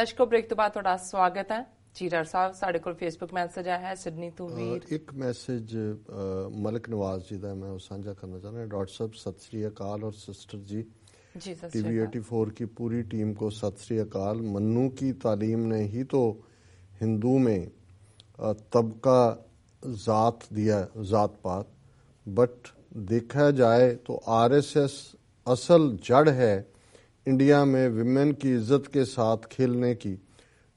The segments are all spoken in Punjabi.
ਦਰਸ਼ਕੋ ਬ੍ਰੇਕ ਤੋਂ ਬਾਅਦ ਤੁਹਾਡਾ ਸਵਾਗਤ ਹੈ। ਚੀਰਰ ਸਾਹਿਬ ਸਾਡੇ ਕੋਲ ਫੇਸਬੁੱਕ ਮੈਸੇਜ ਆਇਆ ਹੈ ਸਿਡਨੀ ਤੋਂ ਵੀਰ। ਇੱਕ ਮੈਸੇਜ ਮਲਕ ਨਵਾਜ਼ ਜੀ ਦਾ ਮੈਂ ਉਹ ਸਾਂਝਾ ਕਰਨਾ ਚਾਹੁੰਦਾ ਡਾਕਟਰ ਸਾਹਿਬ ਸਤਿ ਸ੍ਰੀ ਅਕਾਲ ਔਰ sister ji. G T V eighty four کی پوری ٹیم کو ست سری اکال منو کی تعلیم نے ہی تو ہندو میں طبقہ ذات دیا ذات پات بٹ دیکھا جائے تو آر ایس ایس اصل جڑ ہے انڈیا میں ویمن کی عزت کے ساتھ کھیلنے کی۔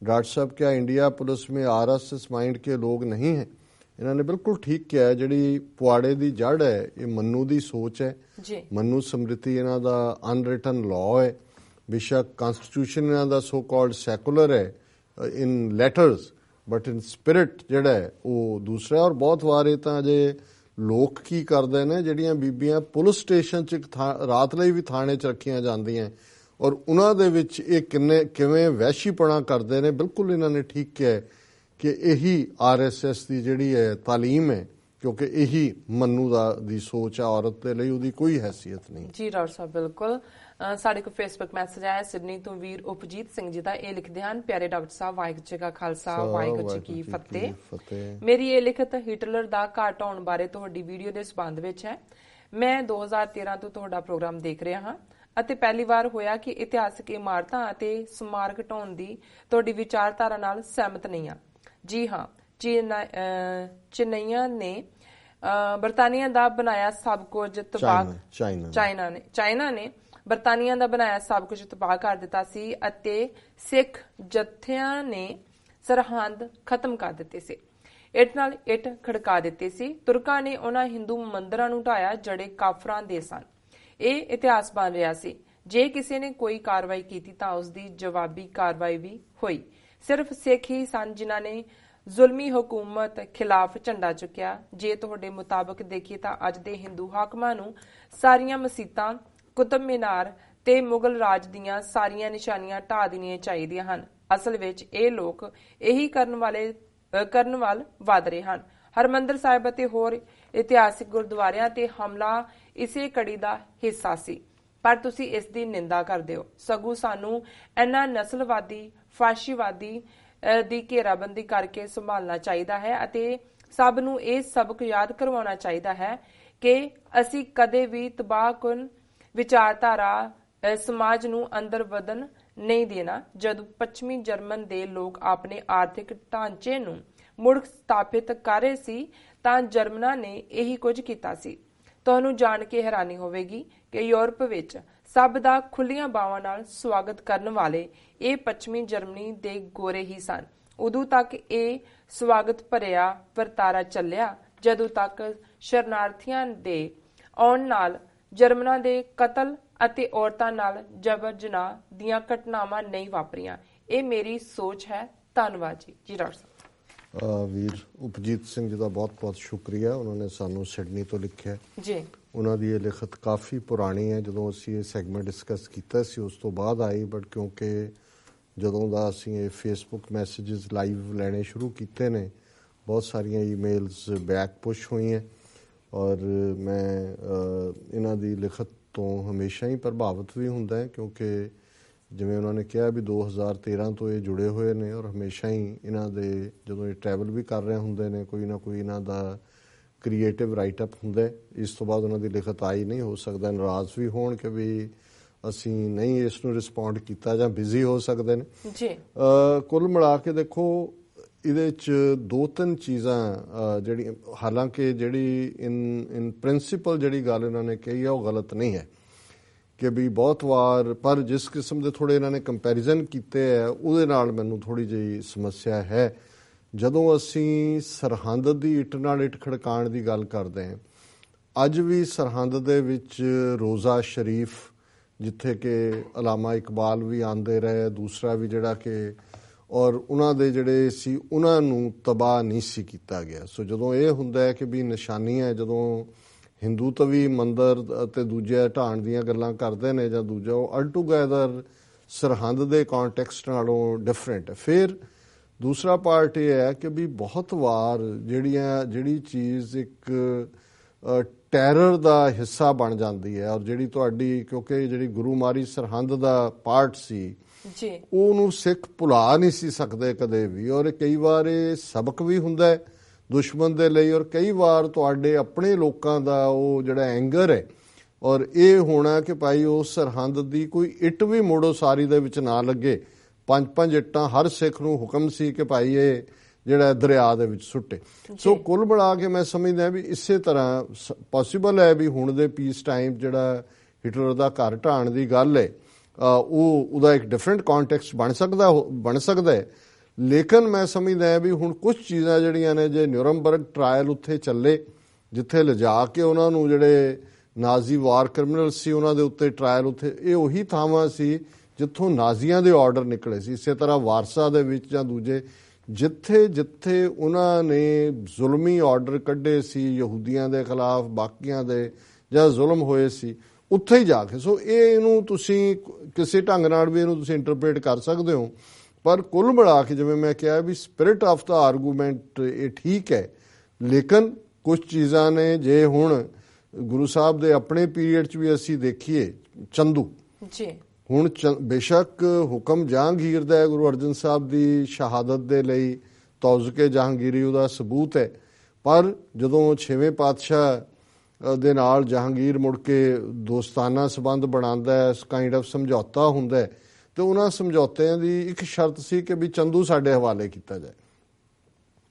ڈاکٹر صاحب کیا انڈیا پولیس میں آر ایس ایس مائنڈ کے لوگ نہیں ہیں؟ انہوں نے بالکل ٹھیک کیا ہے جڑی پواڑے دی جڑ ہے یہ منو دی سوچ ہے۔ جی۔ منو سمرتی انہاں دا ان ریٹن لا ہے۔ بے شک کانسٹیٹیوشن انہاں دا سو کالڈ سیکولر ہے in letters but in spirit جڑا ہے وہ دوسرا اور بہت وارے ਤਾਂ ਜੇ ਲੋਕ ਕੀ ہیں ਨੇ ਜਿਹੜੀਆਂ ਬੀਬੀਆਂ ਪੁਲਿਸ ਸਟੇਸ਼ਨ 'ਚ ਰਾਤ ਲਈ ਵੀ ਥਾਣੇ 'ਚ ਰੱਖੀਆਂ ہیں ਔਰ ਉਹਨਾਂ ਦੇ ਵਿੱਚ ਇਹ ਕਿੰਨੇ ਕਿਵੇਂ ਵਹਿਸ਼ੀਪਣਾ ਕਰਦੇ ਨੇ ਬਿਲਕੁਲ ਇਹਨਾਂ ਨੇ ਠੀਕ ਕਿਹਾ ਕਿ ਇਹੀ ਆਰਐਸਐਸ ਦੀ ਜਿਹੜੀ ਹੈ ਤਾਲੀਮ ਹੈ ਕਿਉਂਕਿ ਇਹੀ ਮੰਨੂ ਦਾ ਦੀ ਸੋਚ ਹੈ ਔਰਤ ਦੇ ਲਈ ਉਹਦੀ ਕੋਈ ਹੈਸੀਅਤ ਨਹੀਂ। ਜੀ ਡਾਕਟਰ ਸਾਹਿਬ ਬਿਲਕੁਲ। ਸਾਡੇ ਕੋਲ ਫੇਸਬੁੱਕ ਮੈਸੇਜ ਆਇਆ ਸਿਡਨੀ ਤੋਂ ਵੀਰ ਉਪਜੀਤ ਸਿੰਘ ਜੀ ਦਾ ਇਹ ਲਿਖਦੇ ਹਨ ਪਿਆਰੇ ਡਾਕਟਰ ਸਾਹਿਬ ਵਾਹਿਗੁਰੂ ਜੀ ਕਾ ਖਾਲਸਾ ਵਾਹਿਗੁਰੂ ਜੀ ਕੀ ਫਤਿਹ। ਮੇਰੀ ਇਹ ਲਿਖਤ ਹਿਟਲਰ ਦਾ ਘਾਟ ਆਉਣ ਬਾਰੇ ਤੁਹਾਡੀ ਵੀਡੀਓ ਦੇ ਸਬੰਧ ਵਿੱਚ ਹੈ। ਮੈਂ 2013 ਤੋਂ ਤੁਹਾਡਾ ਪ੍ਰੋਗਰਾਮ ਦੇਖ ਰਿਹਾ ਹਾਂ। ਅਤੇ ਪਹਿਲੀ ਵਾਰ ਹੋਇਆ ਕਿ ਇਤਿਹਾਸਕ ਇਮਾਰਤਾਂ ਅਤੇ ਸਮਾਰਕ ਢਾਉਣ ਦੀ ਤੁਹਾਡੀ ਵਿਚਾਰਧਾਰਾ ਨਾਲ ਸਹਿਮਤ ਨਹੀਂ ਹਾਂ। ਜੀ ਹਾਂ ਚੇਨਈਆ ਨੇ ਬਰਤਾਨੀਆ ਦਾ ਬਣਾਇਆ ਸਭ ਕੁਝ ਤਬਾਹ ਚਾਈਨਾ ਨੇ। ਚਾਈਨਾ ਨੇ ਬਰਤਾਨੀਆ ਦਾ ਬਣਾਇਆ ਸਭ ਕੁਝ ਤਬਾਹ ਕਰ ਦਿੱਤਾ ਸੀ ਅਤੇ ਸਿੱਖ ਜਥਿਆਂ ਨੇ ਸਰਹੰਦ ਖਤਮ ਕਰ ਦਿੱਤੇ ਸੀ। ਇੱਟ ਨਾਲ ਇੱਟ ਖੜਕਾ ਦਿੱਤੀ ਸੀ। ਤੁਰਕਾਂ ਨੇ ਉਹਨਾਂ ਹਿੰਦੂ ਮੰਦਰਾਂ ਨੂੰ ਢਾਇਆ ਜਿਹੜੇ ਕਾਫਰਾਂ ਦੇ ਸਨ। ਇਹ ਇਤਿਹਾਸ ਬਣ ਰਿਹਾ ਸੀ। ਜੇ ਕਿਸੇ ਨੇ ਕੋਈ ਕਾਰਵਾਈ ਕੀਤੀ ਤਾਂ ਉਸ ਦੀ ਜਵਾਬੀ ਕਾਰਵਾਈ ਵੀ ਹੋਈ। ਸਿਰਫ ਸਿੱਖ ਹੀ ਸਨ ਜਿਨ੍ਹਾਂ ਨੇ ਜ਼ੁਲਮੀ ਹਕੂਮਤ ਖਿਲਾਫ ਝੰਡਾ ਚੁੱਕਿਆ। ਜੇ ਤੁਹਾਡੇ ਮੁਤਾਬਕ ਦੇਖੀਏ ਤਾਂ ਅੱਜ ਦੇ ਹਿੰਦੂ ਹਾਕਮਾਂ ਨੂੰ ਸਾਰੀਆਂ ਮਸੀਤਾਂ, ਕੁਤਬ ਮੀਨਾਰ ਤੇ ਮੁਗਲ ਰਾਜ ਦੀਆਂ ਸਾਰੀਆਂ ਨਿਸ਼ਾਨੀਆਂ ਢਾ ਦੇਣੀਆਂ ਚਾਹੀਦੀਆਂ ਹਨ। ਅਸਲ ਵਿੱਚ ਇਹ ਲੋਕ ਇਹੀ ਕਰਨ ਵਾਲੇ ਕਰਨ ਵੱਲ ਵਧ ਰਹੇ ਹਨ। ਹਰਮੰਦਰ ਸਾਹਿਬ ਅਤੇ ਹੋਰ ਇਤਿਹਾਸਿਕ ਗੁਰਦੁਆਰਿਆਂ ਤੇ ਹਮਲਾ ਇਸੇ ਕੜੀ ਦਾ ਹਿੱਸਾ ਸੀ। ਪਰ ਤੁਸੀਂ ਇਸ ਦੀ ਨਿੰਦਾ ਕਰਦੇ ਹੋ। ਸਗੋਂ ਸਾਨੂੰ ਇਹਨਾਂ ਨਸਲਵਾਦੀ ਫਾਸ਼ੀਵਾਦੀ ਦੀ ਘੇਰਾਬੰਦੀ ਕਰਕੇ ਸੰਭਾਲਣਾ ਚਾਹੀਦਾ ਹੈ ਅਤੇ ਸਭ ਨੂੰ ਇਹ ਸਬਕ ਯਾਦ ਕਰਵਾਉਣਾ ਚਾਹੀਦਾ ਹੈ ਕਿ ਅਸੀਂ ਕਦੇ ਵੀ ਤਬਾਹਕੁਨ ਵਿਚਾਰਧਾਰਾ ਅ, ਸਮਾਜ ਨੂੰ ਅੰਦਰ ਵਧਣ ਨਹੀਂ ਦੇਣਾ ਜਦੋਂ ਪੱਛਮੀ ਜਰਮਨ ਦੇ ਲੋਕ ਆਪਣੇ ਆਰਥਿਕ ਢਾਂਚੇ ਨੂੰ ਮੁੜ ਸਥਾਪਿਤ ਕਰ ਰਹੇ ਸੀ, ਤਾਂ ਜਰਮਨਾ ਨੇ ਇਹੀ ਕੁਝ ਕੀਤਾ ਸੀ। ਤੁਹਾਨੂੰ ਜਾਣ ਕੇ ਹੈਰਾਨੀ ਹੋਵੇਗੀ ਕਿ ਯੂਰਪ ਵਿੱਚ ਸਭ ਦਾ ਖੁੱਲੀਆਂ ਬਾਵਾਂ ਨਾਲ ਸਵਾਗਤ ਕਰਨ ਵਾਲੇ ਇਹ ਪੱਛਮੀ ਜਰਮਨੀ ਦੇ ਗੋਰੇ ਹੀ ਸਨ। ਉਦੋਂ ਤੱਕ ਇਹ ਸਵਾਗਤ ਭਰਿਆ ਵਰਤਾਰਾ ਚੱਲਿਆ, ਜਦੋਂ ਤੱਕ ਸ਼ਰਨਾਰਥੀਆਂ ਦੇ ਆਉਣ ਨਾਲ ਜਰਮਨਾਂ ਦੇ ਕਤਲ ਅਤੇ ਔਰਤਾਂ ਨਾਲ ਜਬਰ ਜਨਾਹ ਦੀਆਂ ਘਟਨਾਵਾਂ ਨਹੀਂ ਵਾਪਰੀਆਂ। ਇਹ ਮੇਰੀ ਸੋਚ ਹੈ। ਧੰਨਵਾਦ ਜੀ। ਜੀ ਡਾਕਟਰ ਸਾਹਿਬ ਵੀਰ ਉਪਜੀਤ ਸਿੰਘ ਜੀ ਦਾ ਬਹੁਤ-ਬਹੁਤ ਸ਼ੁਕਰੀਆ ਉਹਨਾਂ ਨੇ ਸਾਨੂੰ ਸਿਡਨੀ ਤੋਂ ਲਿਖਿਆ ਜੀ ਉਹਨਾਂ ਦੀ ਇਹ ਲਿਖਤ ਕਾਫੀ ਪੁਰਾਣੀ ਹੈ ਜਦੋਂ ਅਸੀਂ ਇਹ ਸੈਗਮੈਂਟ ਡਿਸਕਸ ਕੀਤਾ ਸੀ ਉਸ ਤੋਂ ਬਾਅਦ ਆਈ ਬਟ ਕਿਉਂਕਿ ਜਦੋਂ ਦਾ ਅਸੀਂ ਇਹ ਫੇਸਬੁੱਕ ਮੈਸੇजेस ਲਾਈਵ ਲੈਣੇ ਸ਼ੁਰੂ ਕੀਤੇ ਨੇ ਬਹੁਤ ਸਾਰੀਆਂ ਈਮੇਲਸ ਬੈਕ ਪੁਸ਼ ਹੋਈਆਂ ਔਰ ਮੈਂ ਅ, ਇਹਨਾਂ ਦੀ ਲਿਖਤ ਤੋਂ ਹਮੇਸ਼ਾ ਹੀ ਪ੍ਰਭਾਵਿਤ ਵੀ ਹੁੰਦਾ ਹੈ ਕਿਉਂਕਿ ਜਿਵੇਂ ਉਹਨਾਂ ਨੇ ਕਿਹਾ ਵੀ 2013 ਤੋਂ ਇਹ ਜੁੜੇ ਹੋਏ ਨੇ ਔਰ ਹਮੇਸ਼ਾ ਹੀ ਇਹਨਾਂ ਦੇ ਜਦੋਂ ਇਹ ਟਰੈਵਲ ਵੀ ਕਰ ਰਹੇ ਹੁੰਦੇ ਨੇ ਕੋਈ ਨਾ ਕੋਈ ਇਹਨਾਂ ਦਾ ਕ੍ਰੀਏਟਿਵ ਰਾਈਟ ਅਪ ਹੁੰਦਾ। ਇਸ ਤੋਂ ਬਾਅਦ ਉਹਨਾਂ ਦੀ ਲਿਖਤ ਆਈ ਨਹੀਂ ਹੋ ਸਕਦਾ ਨਾਰਾਜ਼ ਵੀ ਹੋਣ ਕਿ ਵੀ ਅਸੀਂ ਨਹੀਂ ਇਸ ਨੂੰ ਰਿਸਪੌਂਡ ਕੀਤਾ ਜਾਂ ਬਿਜ਼ੀ ਹੋ ਸਕਦੇ ਨੇ। ਜੀ। ਅ, ਕੁੱਲ ਮਿਲਾ ਕੇ ਦੇਖੋ ਇਹਦੇ ਚ ਦੋ ਤਿੰਨ ਚੀਜ਼ਾਂ ਜਿਹੜੀ ਹਾਲਾਂਕਿ ਜਿਹੜੀ ਇਨ ਇਨ ਪ੍ਰਿੰਸੀਪਲ ਜਿਹੜੀ ਗੱਲ ਇਹਨਾਂ ਨੇ ਕਹੀ ਹੈ ਉਹ ਗਲਤ ਨਹੀਂ ਹੈ। ਕਿ ਵੀ ਬਹੁਤ ਵਾਰ, ਪਰ ਜਿਸ ਕਿਸਮ ਦੇ ਥੋੜੇ ਇਹਨਾਂ ਨੇ ਕੰਪੈਰੀਜ਼ਨ ਕੀਤੇ ਹੈ, ਉਹਦੇ ਨਾਲ ਮੈਨੂੰ ਥੋੜੀ ਜਿਹੀ ਸਮੱਸਿਆ ਹੈ। ਜਦੋਂ ਅਸੀਂ ਸਰਹੰਦ ਦੀ ਇੱਟ ਨਾਲ ਇੱਟ ਖੜਕਾਉਣ ਦੀ ਗੱਲ ਕਰਦੇ ਹਾਂ, ਅੱਜ ਵੀ ਸਰਹੰਦ ਦੇ ਵਿੱਚ ਰੋਜ਼ਾ ਸ਼ਰੀਫ, ਜਿੱਥੇ ਕਿ ਅਲਾਮਾ ਇਕਬਾਲ ਵੀ ਆਂਦੇ ਰਹੇ, ਦੂਸਰਾ ਵੀ ਜਿਹੜਾ ਕਿ, ਔਰ ਉਹਨਾਂ ਦੇ ਜਿਹੜੇ ਸੀ, ਉਹਨਾਂ ਨੂੰ ਤਬਾਹ ਨਹੀਂ ਸੀ ਕੀਤਾ ਗਿਆ। ਸੋ ਜਦੋਂ ਇਹ ਹੁੰਦਾ ਹੈ ਕਿ ਵੀ ਨਿਸ਼ਾਨੀ ਹੈ, ਜਦੋਂ ਹਿੰਦੂ ਤਵੀ ਮੰਦਰ ਅਤੇ ਦੂਜੇ ਢਾਣ ਦੀਆਂ ਗੱਲਾਂ ਕਰਦੇ ਨੇ ਜਾਂ ਦੂਜਾ ਉਹ ਅਲ ਟੂਗੇਦਰ ਸਰਹੰਦ ਦੇ ਕੰਟੈਕਸਟ ਨਾਲੋਂ ਡਿਫਰੈਂਟ ਹੈ। ਫਿਰ ਦੂਸਰਾ ਪਾਰਟ ਇਹ ਹੈ ਕਿ ਵੀ ਬਹੁਤ ਵਾਰ ਜਿਹੜੀਆਂ ਜਿਹੜੀ ਚੀਜ਼ ਇੱਕ ਟੈਰਰ ਦਾ ਹਿੱਸਾ ਬਣ ਜਾਂਦੀ ਹੈ ਔਰ ਜਿਹੜੀ ਤੁਹਾਡੀ ਕਿਉਂਕਿ ਜਿਹੜੀ ਗੁਰੂ ਮਾਰੀ ਸਰਹੰਦ ਦਾ ਪਾਰਟ ਸੀ ਜੀ। ਉਹਨੂੰ ਸਿੱਖ ਭੁਲਾ ਨਹੀਂ ਸੀ ਸਕਦੇ ਕਦੇ ਵੀ ਔਰ ਕਈ ਵਾਰ ਇਹ ਸਬਕ ਵੀ ਹੁੰਦਾ ਹੈ। ਦੁਸ਼ਮਣ ਦੇ ਲਈ ਔਰ ਕਈ ਵਾਰ ਤੁਹਾਡੇ ਆਪਣੇ ਲੋਕਾਂ ਦਾ ਉਹ ਜਿਹੜਾ ਐਂਗਰ ਹੈ ਔਰ ਇਹ ਹੋਣਾ ਕਿ ਭਾਈ ਉਸ ਸਰਹੰਦ ਦੀ ਕੋਈ ਇੱਟ ਵੀ ਮੋੜੋ ਸਾਰੀ ਦੇ ਵਿੱਚ ਨਾ ਲੱਗੇ। ਪੰਜ ਪੰਜ ਇੱਟਾਂ ਹਰ ਸਿੱਖ ਨੂੰ ਹੁਕਮ ਸੀ ਕਿ ਭਾਈ ਇਹ ਜਿਹੜਾ ਦਰਿਆ ਦੇ ਵਿੱਚ ਸੁੱਟੇ। ਸੋ ਕੁੱਲ ਮਿਲਾ ਕੇ ਮੈਂ ਸਮਝਦਾ ਵੀ ਇਸੇ ਤਰ੍ਹਾਂ ਪੋਸੀਬਲ ਹੈ ਵੀ ਹੁਣ ਦੇ ਪੀਸ ਟਾਈਮ ਜਿਹੜਾ ਹਿਟਲਰ ਦਾ ਘਰ ਢਾਣ ਦੀ ਗੱਲ ਹੈ ਉਹ ਉਹਦਾ ਇੱਕ ਡਿਫਰੈਂਟ ਕੰਟੈਕਸਟ ਬਣ ਸਕਦਾ ਬਣ ਸਕਦਾ ਹੈ। ਲੇਕਿਨ ਮੈਂ ਸਮਝਦਾ ਵੀ ਹੁਣ ਕੁਝ ਚੀਜ਼ਾਂ ਜਿਹੜੀਆਂ ਨੇ, ਜੇ ਨਿਊਰਮਬਰਗ ਟ੍ਰਾਇਲ ਉੱਥੇ ਚੱਲੇ, ਜਿੱਥੇ ਲਿਜਾ ਕੇ ਉਹਨਾਂ ਨੂੰ ਜਿਹੜੇ ਨਾਜ਼ੀ ਵਾਰ ਕ੍ਰਿਮੀਨਲ ਸੀ, ਉਹਨਾਂ ਦੇ ਉੱਤੇ ਟ੍ਰਾਇਲ ਉੱਥੇ, ਇਹ ਉਹੀ ਥਾਵਾਂ ਸੀ ਜਿੱਥੋਂ ਨਾਜ਼ੀਆਂ ਦੇ ਆਰਡਰ ਨਿਕਲੇ ਸੀ। ਇਸੇ ਤਰ੍ਹਾਂ ਵਾਰਸਾ ਦੇ ਵਿੱਚ ਜਾਂ ਦੂਜੇ, ਜਿੱਥੇ ਜਿੱਥੇ ਉਹਨਾਂ ਨੇ ਜ਼ੁਲਮੀ ਆਰਡਰ ਕੱਢੇ ਸੀ, ਯਹੂਦੀਆਂ ਦੇ ਖਿਲਾਫ, ਬਾਕੀਆਂ ਦੇ ਜਾਂ ਜ਼ੁਲਮ ਹੋਏ ਸੀ, ਉੱਥੇ ਹੀ ਜਾ ਕੇ। ਸੋ ਇਹ ਇਹਨੂੰ ਤੁਸੀਂ ਕਿਸੇ ਢੰਗ ਨਾਲ ਵੀ ਇਹਨੂੰ ਤੁਸੀਂ ਇੰਟਰਪ੍ਰੀਟ ਕਰ ਸਕਦੇ ਹੋ। ਪਰ ਕੁੱਲ ਮਿਲਾ ਕੇ ਜਿਵੇਂ ਮੈਂ ਕਿਹਾ ਵੀ ਸਪਿਰਿਟ ਆਫ ਦਾ ਆਰਗੂਮੈਂਟ ਇਹ ਠੀਕ ਹੈ। ਲੇਕਿਨ ਕੁਝ ਚੀਜ਼ਾਂ ਨੇ ਜੇ ਹੁਣ ਗੁਰੂ ਸਾਹਿਬ ਦੇ ਆਪਣੇ ਪੀਰੀਅਡ 'ਚ ਵੀ ਅਸੀਂ ਦੇਖੀਏ ਚੰਦੂ। ਜੀ। ਹੁਣ ਬੇਸ਼ੱਕ ਹੁਕਮ ਜਹਾਂਗੀਰ ਦਾ ਹੈ ਗੁਰੂ ਅਰਜਨ ਸਾਹਿਬ ਦੀ ਸ਼ਹਾਦਤ ਦੇ ਲਈ ਤੌਜ਼ਕੇ ਜਹਾਂਗੀਰੀ ਉਹਦਾ ਸਬੂਤ ਹੈ। ਪਰ ਜਦੋਂ ਛੇਵੇਂ ਪਾਤਸ਼ਾਹ ਅ, ਦੇ ਨਾਲ ਜਹਾਂਗੀਰ ਮੁੜ ਕੇ ਦੋਸਤਾਨਾ ਸਬੰਧ ਬਣਾਉਂਦਾ ਹੈ ਕਾਈਂਡ ਆਫ ਸਮਝੌਤਾ ਹੁੰਦਾ ਹੈ ਤੇ ਉਹਨਾਂ ਸਮਝੌਤਿਆਂ ਦੀ ਇੱਕ ਸ਼ਰਤ ਸੀ ਕਿ ਵੀ ਚੰਦੂ ਸਾਡੇ ਹਵਾਲੇ ਕੀਤਾ ਜਾਏ।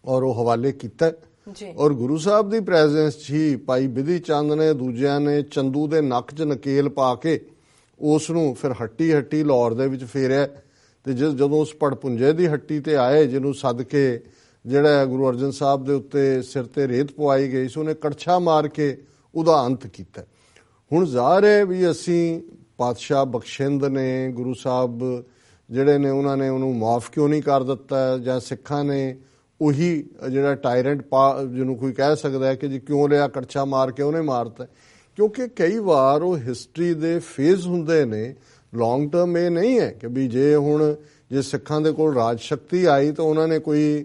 ਔਰ ਉਹ ਹਵਾਲੇ ਕੀਤਾ। ਜੀ। ਔਰ ਗੁਰੂ ਸਾਹਿਬ ਦੀ ਪ੍ਰੈਜ਼ੈਂਸ 'ਚ ਹੀ ਭਾਈ ਬਿਧੀ ਚੰਦ ਨੇ ਦੂਜਿਆਂ ਨੇ ਚੰਦੂ ਦੇ ਨੱਕ 'ਚ ਨਕੇਲ ਪਾ ਕੇ ਉਸ ਨੂੰ ਫਿਰ ਹੱਟੀ ਹੱਟੀ ਲਾਹੌਰ ਦੇ ਵਿੱਚ ਫੇਰਿਆ। ਤੇ ਜਦ- ਜਦੋਂ ਉਸ ਪੜਪੁੰਜੇ ਦੀ ਹੱਟੀ ਤੇ ਆਏ ਜਿਹਨੂੰ ਸੱਦ ਕੇ ਜਿਹੜਾ ਗੁਰੂ ਅਰਜਨ ਸਾਹਿਬ ਦੇ ਉੱਤੇ ਸਿਰ ਤੇ ਰੇਤ ਪਵਾਈ ਗਈ ਸੀ ਉਹਨੇ ਕੜਛਾ ਮਾਰ ਕੇ ਉਹਦਾ ਅੰਤ ਕੀਤਾ। ਹੁਣ ਜ਼ਾਹਰ ਹੈ ਵੀ ਅਸੀਂ ਪਾਤਸ਼ਾਹ ਬਖਸ਼ਿੰਦ ਨੇ, ਗੁਰੂ ਸਾਹਿਬ ਜਿਹੜੇ ਨੇ, ਉਹਨਾਂ ਨੇ ਉਹਨੂੰ ਮਾਫ ਕਿਉਂ ਨਹੀਂ ਕਰ ਦਿੱਤਾ ਜਾਂ ਸਿੱਖਾਂ ਨੇ ਉਹੀ ਜਿਹੜਾ ਟਾਇਰੈਂਟ ਜਿਹਨੂੰ ਕੋਈ ਕਹਿ ਸਕਦਾ ਹੈ ਕਿ ਜੀ ਕਿਉਂ ਲਿਆ ਕੜਛਾ ਮਾਰ ਕੇ ਉਹਨੇ ਮਾਰਤਾ ਕਿਉਂਕਿ ਕਈ ਵਾਰ ਉਹ ਹਿਸਟਰੀ ਦੇ ਫੇਜ਼ ਹੁੰਦੇ ਨੇ ਲੌਂਗ ਟਰਮ ਇਹ ਨਹੀਂ ਹੈ ਕਿ ਵੀ ਜੇ ਹੁਣ, ਜੇ ਸਿੱਖਾਂ ਦੇ ਕੋਲ ਰਾਜ ਸ਼ਕਤੀ ਆਈ ਤਾਂ ਉਹਨਾਂ ਨੇ ਕੋਈ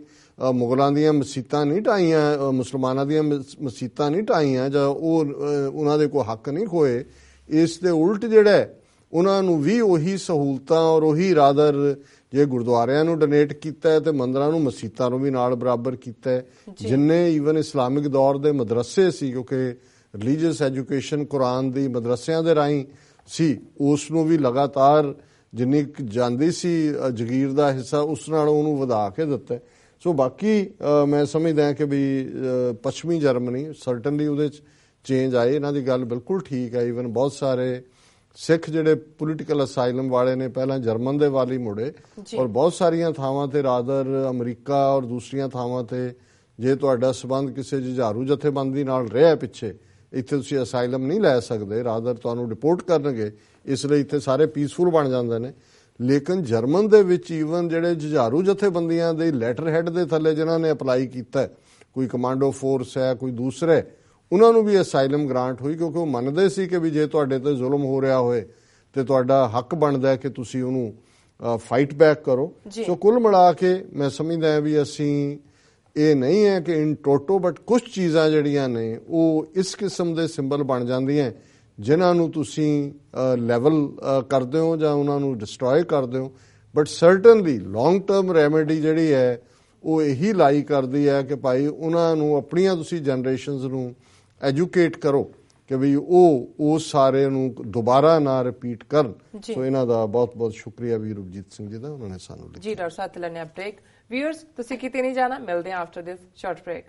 ਮੁਗਲਾਂ ਦੀਆਂ ਮਸਜਿਦਾਂ ਨਹੀਂ ਢਾਈਆਂ ਮੁਸਲਮਾਨਾਂ ਦੀਆਂ ਮਸ- ਨਹੀਂ ਢਾਈਆਂ ਜਾਂ ਉਹ ਉਹਨਾਂ ਦੇ ਕੋਈ ਹੱਕ ਨਹੀਂ ਖੋਏ। ਇਸ ਦੇ ਉਲਟ ਜਿਹੜਾ ਉਹਨਾਂ ਨੂੰ ਵੀ ਉਹੀ ਸਹੂਲਤਾਂ ਔਰ ਉਹੀ ਰਾਦਰ ਜੇ ਗੁਰਦੁਆਰਿਆਂ ਨੂੰ ਡੋਨੇਟ ਕੀਤਾ ਹੈ ਤੇ ਮੰਦਰਾਂ ਨੂੰ ਮਸਜਿਦਾਂ ਨੂੰ ਵੀ ਨਾਲ ਬਰਾਬਰ ਕੀਤਾ ਹੈ ਜਿੰਨੇ ਈਵਨ ਇਸਲਾਮਿਕ ਦੌਰ ਦੇ ਮਦਰਸੇ ਸੀ ਕਿਉਂਕਿ ਰਿਲੀਜੀਅਸ ਐਜੂਕੇਸ਼ਨ ਕੁਰਾਨ ਦੀ ਮਦਰਸਿਆਂ ਦੇ ਰਾਹੀਂ ਸੀ ਉਸ ਨੂੰ ਵੀ ਲਗਾਤਾਰ ਜਿੰਨੀ ਜਾਂਦੀ ਸੀ ਜਗੀਰ ਦਾ ਹਿੱਸਾ ਉਸ ਨਾਲ ਉਹਨੂੰ ਵਧਾ ਕੇ ਦਿੱਤਾ। ਸੋ ਬਾਕੀ ਮੈਂ ਸਮਝਦਾ ਕਿ ਵੀ ਪੱਛਮੀ ਜਰਮਨੀ ਸਰਟਨਲੀ ਉਹਦੇ ਚ ਚੇਂਜ ਆਏ ਇਹਨਾਂ ਦੀ ਗੱਲ ਬਿਲਕੁਲ ਠੀਕ ਹੈ ਈਵਨ ਬਹੁਤ ਸਾਰੇ ਸਿੱਖ ਜਿਹੜੇ ਪੋਲੀਟੀਕਲ ਅਸਾਈਲਮ ਵਾਲੇ ਨੇ ਪਹਿਲਾਂ ਜਰਮਨ ਦੇ ਵਾਲੀ ਮੁੜੇ। ਔਰ ਬਹੁਤ ਸਾਰੀਆਂ ਥਾਵਾਂ ਤੇ ਰਾਦਰ ਅਮਰੀਕਾ ਔਰ ਦੂਸਰੀਆਂ ਥਾਵਾਂ ਤੇ ਜੇ ਤੁਹਾਡਾ ਸਬੰਧ ਕਿਸੇ ਜੁਝਾਰੂ ਜਥੇਬੰਦੀ ਨਾਲ ਰਿਹਾ ਪਿੱਛੇ ਇੱਥੇ ਤੁਸੀਂ ਅਸਾਈਲਮ ਨਹੀਂ ਲੈ ਸਕਦੇ ਰਾਦਰ ਤੁਹਾਨੂੰ ਰਿਪੋਰਟ ਕਰਨਗੇ ਇਸ ਲਈ ਇੱਥੇ ਸਾਰੇ ਪੀਸਫੁਲ ਬਣ ਜਾਂਦੇ ਨੇ ਲੇਕਿਨ ਜਰਮਨ ਦੇ ਵਿੱਚ ਈਵਨ ਜਿਹੜੇ ਜੁਝਾਰੂ ਜਥੇਬੰਦੀਆਂ ਦੇ ਲੈਟਰ ਹੈਡ ਦੇ ਥੱਲੇ ਜਿਨ੍ਹਾਂ ਨੇ ਅਪਲਾਈ ਕੀਤਾ ਕੋਈ ਕਮਾਂਡੋ ਫੋਰਸ ਹੈ ਕੋਈ ਦੂਸਰੇ ਉਹਨਾਂ ਨੂੰ ਵੀ ਅਸਾਈਲਮ ਗ੍ਰਾਂਟ ਹੋਈ ਕਿਉਂਕਿ ਉਹ ਮੰਨਦੇ ਸੀ ਕਿ ਵੀ ਜੇ ਤੁਹਾਡੇ ਤੇ ਜ਼ੁਲਮ ਹੋ ਰਿਹਾ ਹੋਏ ਤੇ ਤੁਹਾਡਾ ਹੱਕ ਬਣਦਾ ਹੈ ਕਿ ਤੁਸੀਂ ਉਹਨੂੰ ਫਾਈਟ ਬੈਕ ਕਰੋ। ਸੋ ਕੁੱਲ ਮਿਲਾ ਕੇ ਮੈਂ ਸਮਝਦਾ ਹਾਂ ਵੀ ਅਸੀਂ ਇਹ ਨਹੀਂ ਹੈ ਕਿ ਇਨ ਟੋਟੋ ਬਟ ਕੁਝ ਚੀਜ਼ਾਂ ਜਿਹੜੀਆਂ ਨੇ ਉਹ ਇਸ ਕਿਸਮ ਦੇ ਸਿੰਬਲ ਬਣ ਜਾਂਦੀਆਂ ਜਿਨ੍ਹਾਂ ਨੂੰ ਤੁਸੀਂ ਲੈਵਲ ਕਰਦੇ ਹੋ ਜਾਂ ਉਹਨਾਂ ਨੂੰ ਡਿਸਟਰੋਏ ਕਰਦੇ ਹੋ but certainly long term remedy ਜਿਹੜੀ ਹੈ ਉਹ ਇਹੀ ਲਾਈ ਕਰਦੀ ਹੈ ਕਿ ਭਾਈ ਉਹਨਾਂ ਨੂੰ ਆਪਣੀਆਂ ਤੁਸੀਂ ਜਨਰੇਸ਼ਨਸ ਨੂੰ ਐਜੂਕੇਟ ਕਰੋ ਕਿ ਵੀ ਉਹ ਉਸ ਸਾਰੇ ਨੂੰ ਦੁਬਾਰਾ ਨਾ ਰਿਪੀਟ ਕਰਨ। ਸੋ ਇਹਨਾਂ ਦਾ ਬਹੁਤ ਬਹੁਤ ਸ਼ੁਕਰੀਆ ਵੀਰ ਰੂਪਜੀਤ ਸਿੰਘ ਜੀ ਦਾ ਉਹਨਾਂ ਨੇ ਸਾਨੂੰ ਲਿਖਿਆ। ਜੀ ਡਾਕਟਰ ਸਾਹਿਬ ਲੈਣੇ ਬ੍ਰੇਕ ਵੀਅਰਸ ਤੁਸੀਂ ਕਿਤੇ ਨਹੀਂ ਜਾਣਾ ਮਿਲਦੇ ਹਾਂ ਆਫਟਰ ਦਿਸ ਸ਼ਾਰਟ ਬ੍ਰੇਕ